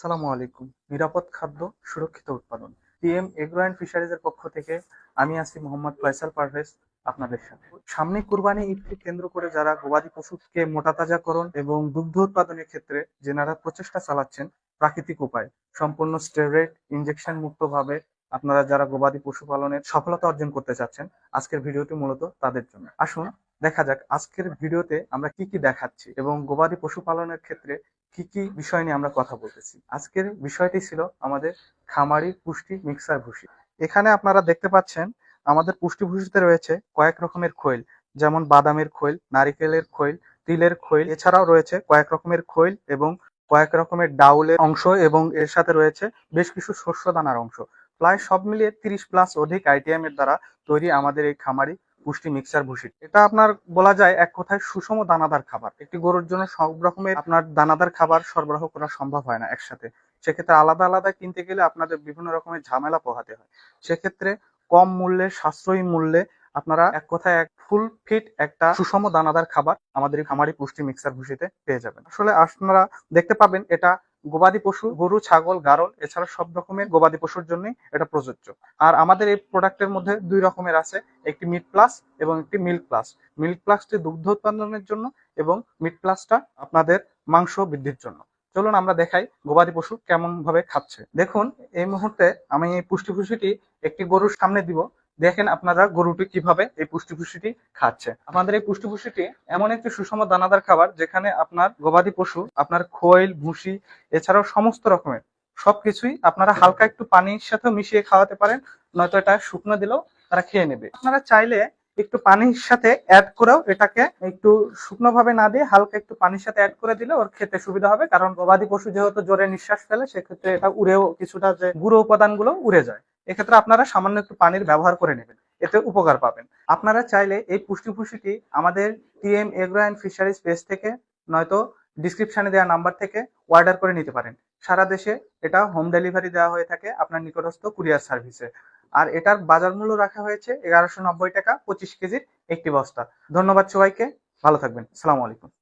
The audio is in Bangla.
সালামু আলাইকুম। নিরাপদ খাদ্য, সুরক্ষিত উৎপাদন। টিএম এগ্রো অ্যান্ড ফিশারিজের পক্ষ থেকে আমি আছি মোহাম্মদ ফয়সাল পারভেজ আপনাদের সাথে। সামনে কুরবানি ঈদকে কেন্দ্র করে যারা গবাদি পশুকে মোটাতাজাকরণ এবং দুগ্ধ উৎপাদনের ক্ষেত্রে যেনারা প্রচেষ্টা চালাচ্ছেন, প্রাকৃতিক উপায়, সম্পূর্ণ স্টেরয়েড ইনজেকশন মুক্ত ভাবে আপনারা যারা গবাদি পশুপালনের সফলতা অর্জন করতে চাচ্ছেন, আজকের ভিডিওটি মূলত তাদের জন্য। আসুন দেখা যাক আজকের ভিডিওতে আমরা কি কি দেখাচ্ছি এবং গবাদি পশুপালনের ক্ষেত্রে কি কি বিষয় নিয়ে আমরা কথা বলতেছি। আজকের বিষয়টি ছিল আমাদের খামারি পুষ্টি মিক্সার ভুষি এখানে আপনারা দেখতে পাচ্ছেন আমাদের পুষ্টি ভুসিতে রয়েছে কয়েক রকমের খৈল, যেমন বাদামের খৈল, নারিকেলের খৈল, তিলের খৈল, এছাড়াও রয়েছে কয়েক রকমের খৈল এবং কয়েক রকমের ডাউলের অংশ এবং এর সাথে রয়েছে বেশ কিছু শস্য দানার অংশ। প্রায় সব মিলিয়ে তিরিশ প্লাস অধিক আইটিএম এর দ্বারা তৈরি আমাদের এই খামারি পুষ্টি মিক্সার ভুসি এটা আপনার বলা যায় এক কথায় সুষম দানাদার খাবার। একটি গরুর জন্য সব রকমের আপনার দানাদার খাবার সরবরাহ করা সম্ভব হয় না একসাথে। সেক্ষেত্রে আলাদা আলাদা কিনতে গেলে আপনাদের বিভিন্ন রকমের ঝামেলা পোহাতে হয়। সেক্ষেত্রে কম মূল্যে, সাশ্রয়ী মূল্যে আপনারা এক কথায় এক ফুল ফিট একটা সুষম দানাদার খাবার আমাদের খামারি পুষ্টি মিক্সার ভুসিতে পেয়ে যাবেন। আসলে আপনারা দেখতে পাবেন এটা গবাদি পশু, গরু, ছাগল, গারল এছাড়া সব রকমের গবাদি পশুর জন্যই এটা প্রযোজ্য। আর আমাদের এই প্রোডাক্টের মধ্যে দুই রকমের আছে, একটি মিট প্লাস এবং একটি মিল্ক প্লাস মিল্ক প্লাসটি দুগ্ধ উৎপাদনের জন্য এবং মিট প্লাসটা আপনাদের মাংস বৃদ্ধির জন্য। চলুন আমরা দেখাই গবাদি পশু কেমন ভাবে খাচ্ছে। দেখুন, এই মুহূর্তে আমি এই পুষ্টি ভুষিটি একটি গরুর সামনে দিব। দেখেন আপনারা গরুটি কীভাবে এই পুষ্টি ভুষিটি খাচ্ছে। আমাদের এই পুষ্টি ভুষিটি এমন একটি সুষম দানাদার খাবার যেখানে আপনার গবাদি পশু, আপনার খৈল ভুসি, এছাড়াও সমস্ত রকমের সবকিছুই আপনারা হালকা একটু পানির সাথে মিশিয়ে খাওয়াতে পারেন, নয়তো এটা শুকনো দিলেও তারা খেয়ে নেবে। আপনারা চাইলে একটু পানির সাথে অ্যাড করেও এটাকে একটু শুকনো ভাবে না দিয়ে হালকা একটু পানির সাথে অ্যাড করে দিলে ওর খেতে সুবিধা হবে, কারণ গবাদি পশু যেহেতু জোরে নিঃশ্বাস ফেলে, সেক্ষেত্রে এটা উড়েও কিছুটা যে গুঁড়ো উপাদানগুলো উড়ে যায়। এক্ষেত্রে আপনারা সামান্য একটু পানির ব্যবহার করে নেবেন, এতে উপকার পাবেন। আপনারা চাইলে এই পুষ্টি ভুষিটি আমাদের TM agro and fisheries page থেকে, নয়তো ডিসক্রিপশনে দেওয়া নাম্বার থেকে অর্ডার করে নিতে পারেন। সারা দেশে এটা হোম ডেলিভারি দেওয়া হয়ে থাকে আপনার নিকটস্থ কুরিয়ার সার্ভিসে। আর এটার বাজার মূল্য রাখা হয়েছে এগারোশো নব্বই টাকা পঁচিশ কেজির একটি বস্তা। ধন্যবাদ সবাইকে, ভালো থাকবেন। সালাম আলাইকুম।